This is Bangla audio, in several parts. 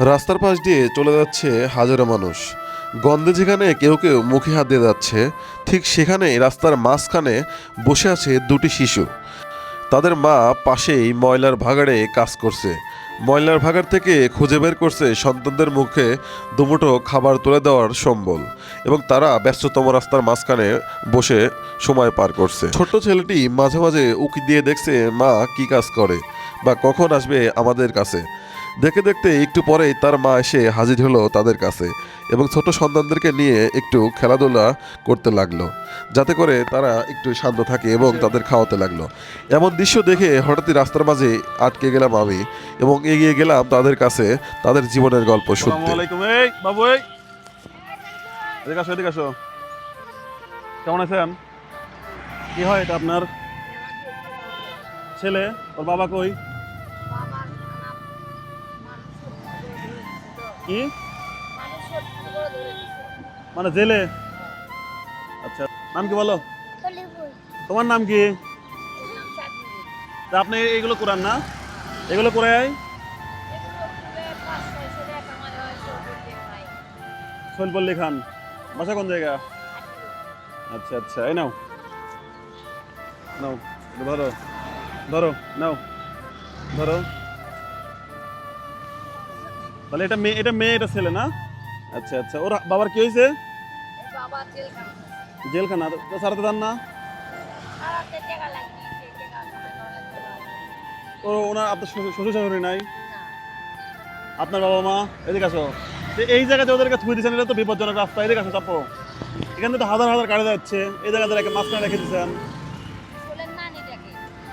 রাস্তার পাশ দিয়ে চলে যাচ্ছে হাজারো মানুষ। গন্ধে যেখানে কেউ কেউ মুখে হাত দিয়ে যাচ্ছে, ঠিক সেখানে রাস্তার মাঝখানে বসে আছে দুটি শিশু। তাদের মা পাশেই ময়লার ভাগাড়ে কাজ করছে। ময়লার ভাগাড় থেকে খুঁজে বের করছে সন্তানদের মুখে দুমুঠো খাবার তুলে দেওয়ার সম্বল এবং তারা ব্যস্ততম রাস্তার মাঝখানে বসে সময় পার করছে। ছোট্ট ছেলেটি মাঝে মাঝে উকি দিয়ে দেখছে মা কি কাজ করে বা কখন আসবে আমাদের কাছে। দেখে দেখতে একটু পরেই তার মা এসে হাজির হলো তাদের কাছে এবং ছোট সন্তানদেরকে নিয়ে একটু খেলাধুলা করতে লাগল, যাতে করে তারা একটু শান্ত থাকে এবং তাদের খাওয়াতে লাগল। এমন দৃশ্য দেখে হঠাৎই রাস্তার মাঝে আটকে গেলাম আমি এবং এগিয়ে গেলাম তাদের কাছে তাদের জীবনের গল্প শুনতে। কেমন আছেন? কি হয় এটা আপনার? ছেলে? ওর বাবা কই? কি? মানে জেলে? আচ্ছা নাম কি বলো? তোমার নাম কি? তা আপনি এগুলো করান না? এগুলো করে সোলপল্লি খান। বাসা কোন জায়গা? আচ্ছা আচ্ছা এই নাও। নাও ধরো। ধরো নাও। ধরো। তাহলে এটা মেয়ে এটা মেয়ে এটা ছেলে না? আচ্ছা আচ্ছা। ওর বাবার কি হয়েছে? জেলখানা। তো সারাতে দেন না? ও ওনার আপনার শ্বশুর শাশুড়ি নাই? আপনার বাবা মা? এদিকে আসো। এই জায়গাতে ওদেরকে থুয়ে দিচ্ছেন এটা তো বিপজ্জনক রাস্তা। এদিকে আসো চাপো। এখানে তো হাজার হাজার গাড়ি যাচ্ছে। এই জায়গাতে রেখে মাঝখানে রেখে দিচ্ছেন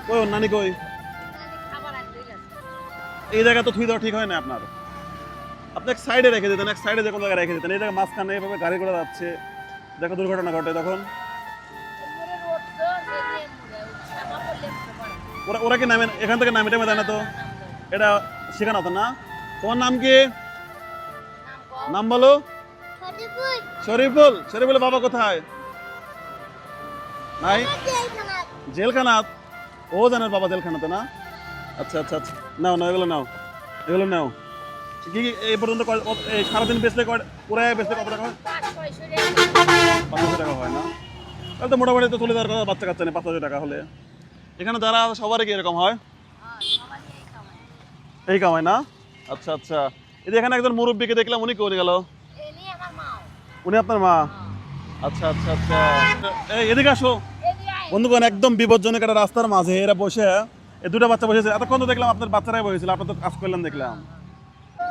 কই ওর নানি কই? এই জায়গা তো থুই দেওয়া ঠিক হয় না আপনার। আপনি সাইডে রেখে দিতেন, এক সাইডে যে কোনো জায়গায় রেখে দিতেন। জায়গায় মাঝখানে এভাবে গাড়ি করে যাচ্ছে। দেখো দুর্ঘটনা ঘটে তখন। ওরা ওরা কি নামে, এখান থেকে নামে টামে না তো? এটা শেখানো হতো না। তোমার নাম কি? নাম বলো। শরীফুল। শরীফুলের বাবা কোথায়? নাই জেলখানা ও জানার বাবা জেলখানাতে না? আচ্ছা আচ্ছা আচ্ছা। নাও নাও, এগুলো নাও। এগুলো নাও। কি কি সারাদিন বেচলে বেচলে কত টাকা হয়? পাঁচশো টাকা হয় না। তাহলে তো মোটামুটি তো কথা, বাচ্চা কাচ্চা নেই টাকা হলে। এখানে যারা সবারই কি এরকম হয়? এই না? আচ্ছা আচ্ছা। এই এখানে একজন মুরব্বীকে দেখলাম, উনি কোনে গেল? উনি আপনার মা? আচ্ছা আচ্ছা আচ্ছা। এই, এদিকে আসো। বন্ধুগণ, একদম বিপজ্জনক একটা রাস্তার মাঝে এরা বসে এই দুটো বাচ্চা বসেছে এতক্ষণ তো দেখলাম আপনার বাচ্চারাই বসেছিল, আপনার তো কাজ করলেন দেখলাম।